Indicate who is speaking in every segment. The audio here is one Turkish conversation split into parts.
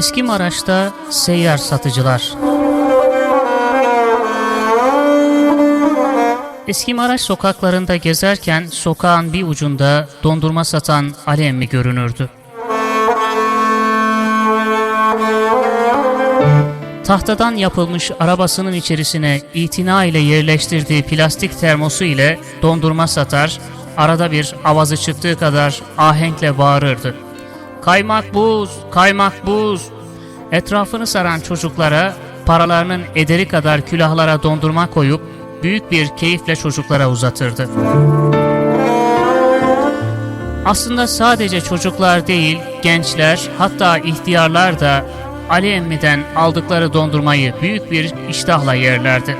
Speaker 1: Eski Maraş'ta seyyar satıcılar. Eski Maraş sokaklarında gezerken sokağın bir ucunda dondurma satan Ali emmi görünürdü. Tahtadan yapılmış arabasının içerisine itina ile yerleştirdiği plastik termosu ile dondurma satar, arada bir avazı çıktığı kadar ahenkle bağırırdı. Kaymak buz, kaymak buz. Etrafını saran çocuklara paralarının ederi kadar külahlara dondurma koyup büyük bir keyifle çocuklara uzatırdı. Aslında sadece çocuklar değil, gençler hatta ihtiyarlar da Ali Emmi'den aldıkları dondurmayı büyük bir iştahla yerlerdi.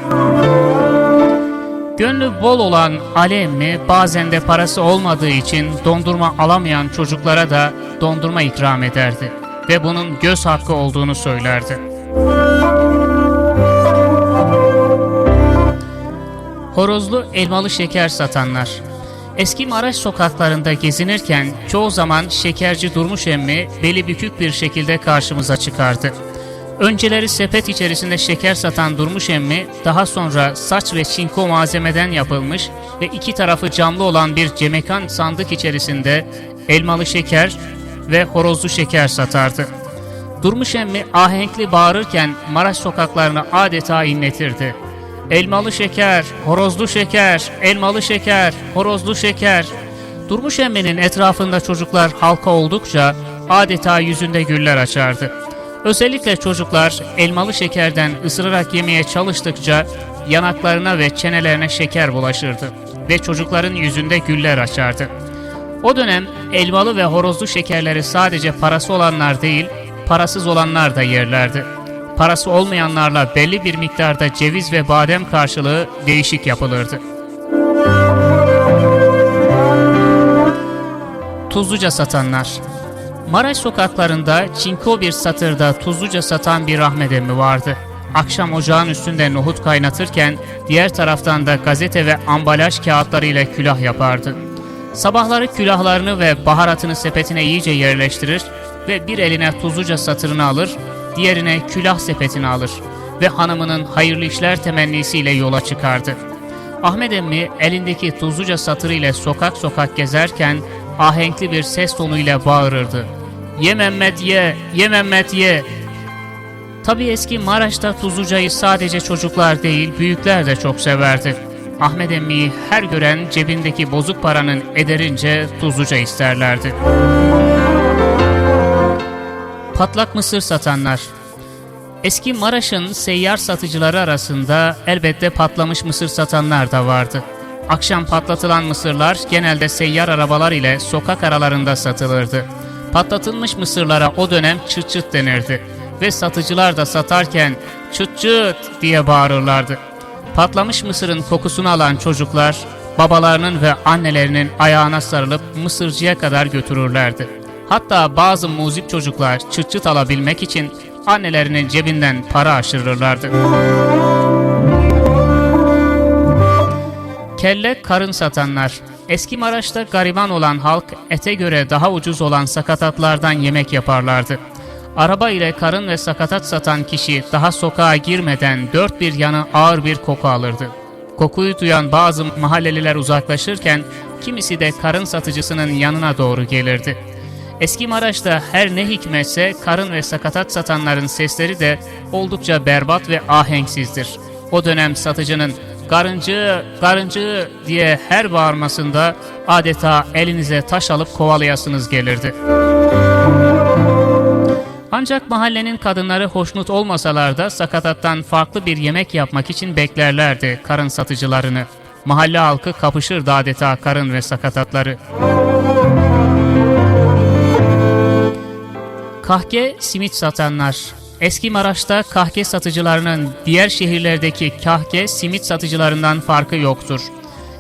Speaker 1: Gönlü bol olan Ali Emmi bazen de parası olmadığı için dondurma alamayan çocuklara da dondurma ikram ederdi ve bunun göz hakkı olduğunu söylerdi. Horozlu elmalı şeker satanlar. Eski Maraş sokaklarında gezinirken çoğu zaman şekerci Durmuş emmi beli bükük bir şekilde karşımıza çıkardı. Önceleri sepet içerisinde şeker satan Durmuş emmi, daha sonra saç ve çinko malzemeden yapılmış ve iki tarafı camlı olan bir cemekan sandık içerisinde elmalı şeker ve horozlu şeker satardı. Durmuş emmi ahenkli bağırırken Maraş sokaklarını adeta inletirdi. Elmalı şeker, horozlu şeker, elmalı şeker, horozlu şeker. Durmuş emminin etrafında çocuklar halka oldukça adeta yüzünde güller açardı. Özellikle çocuklar elmalı şekerden ısırarak yemeye çalıştıkça yanaklarına ve çenelerine şeker bulaşırdı ve çocukların yüzünde güller açardı. O dönem elmalı ve horozlu şekerleri sadece parası olanlar değil, parasız olanlar da yerlerdi. Parası olmayanlarla belli bir miktarda ceviz ve badem karşılığı değişik yapılırdı. Tuzluca satanlar Maraş sokaklarında çinko bir satırda tuzluca satan bir Ahmet emmi vardı. Akşam ocağın üstünde nohut kaynatırken diğer taraftan da gazete ve ambalaj kağıtlarıyla külah yapardı. Sabahları külahlarını ve baharatını sepetine iyice yerleştirir ve bir eline tuzluca satırını alır, diğerine külah sepetini alır ve hanımının hayırlı işler temennisiyle yola çıkardı. Ahmet emmi elindeki tuzluca satırı ile sokak sokak gezerken ahenkli bir ses tonuyla bağırırdı. Ye Mehmet ye, ye Mehmet ye. Tabi eski Maraş'ta tuzlucayı sadece çocuklar değil büyükler de çok severdi. Ahmet emmiyi her gören cebindeki bozuk paranın ederince tuzluca isterlerdi. Patlak mısır satanlar Eski Maraş'ın seyyar satıcıları arasında elbette patlamış mısır satanlar da vardı. Akşam patlatılan mısırlar genelde seyyar arabalar ile sokak aralarında satılırdı. Patlatılmış mısırlara o dönem çıt çıt denirdi ve satıcılar da satarken çıt çıt diye bağırırlardı. Patlamış mısırın kokusunu alan çocuklar babalarının ve annelerinin ayağına sarılıp mısırcıya kadar götürürlerdi. Hatta bazı muzip çocuklar çıt çıt alabilmek için annelerinin cebinden para aşırırlardı. Kelle karın satanlar. Eski Maraş'ta gariban olan halk ete göre daha ucuz olan sakatatlardan yemek yaparlardı. Araba ile karın ve sakatat satan kişi daha sokağa girmeden dört bir yanı ağır bir koku alırdı. Kokuyu duyan bazı mahalleliler uzaklaşırken kimisi de karın satıcısının yanına doğru gelirdi. Eski Maraş'ta her ne hikmetse karın ve sakatat satanların sesleri de oldukça berbat ve ahenksizdir. O dönem satıcının karıncı, karıncı diye her bağırmasında adeta elinize taş alıp kovalayasınız gelirdi. Ancak mahallenin kadınları hoşnut olmasalar da sakatattan farklı bir yemek yapmak için beklerlerdi karın satıcılarını. Mahalle halkı kapışırdı adeta karın ve sakatatları. Kahke simit satanlar. Eski Maraş'ta kahke satıcılarının diğer şehirlerdeki kahke simit satıcılarından farkı yoktur.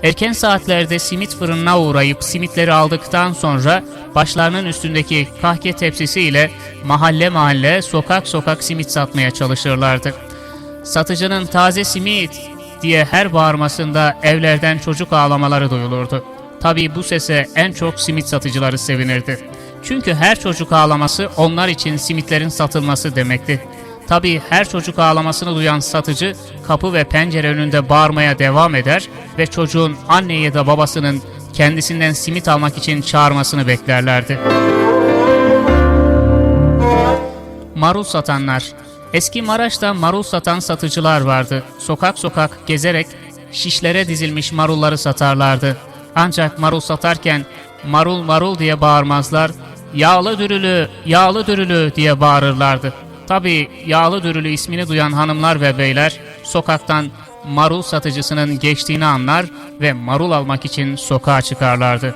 Speaker 1: Erken saatlerde simit fırınına uğrayıp simitleri aldıktan sonra başlarının üstündeki kahke tepsisi ile mahalle mahalle sokak sokak simit satmaya çalışırlardı. Satıcının taze simit diye her bağırmasında evlerden çocuk ağlamaları duyulurdu. Tabii bu sese en çok simit satıcıları sevinirdi. Çünkü her çocuk ağlaması onlar için simitlerin satılması demekti. Tabii her çocuk ağlamasını duyan satıcı kapı ve pencere önünde bağırmaya devam eder ve çocuğun anne ya da babasının kendisinden simit almak için çağırmasını beklerlerdi. Marul satanlar. Eski Maraş'ta marul satan satıcılar vardı. Sokak sokak gezerek şişlere dizilmiş marulları satarlardı. Ancak marul satarken marul marul diye bağırmazlar, yağlı dürülü, yağlı dürülü diye bağırırlardı. Tabii yağlı dürülü ismini duyan hanımlar ve beyler sokaktan marul satıcısının geçtiğini anlar ve marul almak için sokağa çıkarlardı.